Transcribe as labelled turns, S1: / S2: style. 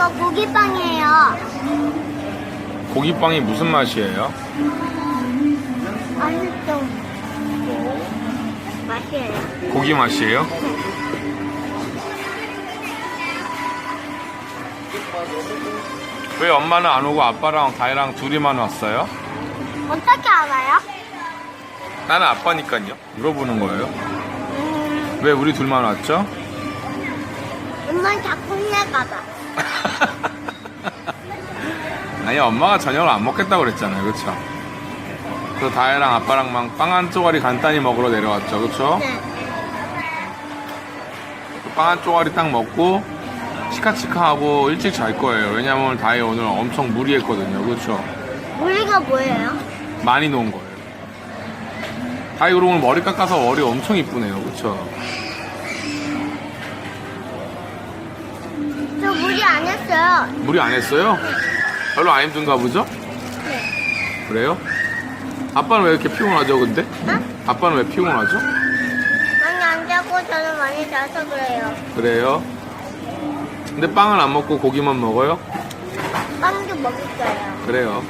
S1: 이거 고기빵이에요.
S2: 고기빵이 무슨 맛이에요?
S1: 맛있어. 맛이에요.
S2: 고기 맛이에요? 왜 엄마는 안 오고 아빠랑 다혜랑 둘이만 왔어요?
S1: 어떻게 알아요?
S2: 나는 아빠니까요. 물어보는 거예요.
S1: 음,
S2: 왜 우리 둘만 왔죠?
S1: 엄마 자꾸 혼날까봐.
S2: 아니 엄마가 저녁을 안 먹겠다고 그랬잖아요. 그쵸? 그래서 다혜랑 아빠랑만 빵 한 쪼가리 간단히 먹으러 내려왔죠. 그쵸?
S1: 네.
S2: 빵한 쪼가리 딱 먹고 치카치카하고 일찍 잘 거예요. 왜냐면 다혜 오늘 엄청 무리했거든요. 그쵸?
S1: 우리가 뭐예요?
S2: 많이 놓은 거예요. 다혜 그리고 오늘 머리 깎아서 머리 엄청 이쁘네요. 그쵸?
S1: 저 무리 안 했어요.
S2: 무리 안 했어요? 별로 안 힘든가 보죠?
S1: 네.
S2: 그래요? 아빠는 왜 이렇게 피곤하죠, 근데?
S1: 어?
S2: 아빠는 왜 피곤하죠?
S1: 많이 안 자고 저는 많이 자서 그래요.
S2: 그래요? 근데 빵은 안 먹고 고기만 먹어요?
S1: 빵도 먹을 거예요.
S2: 그래요.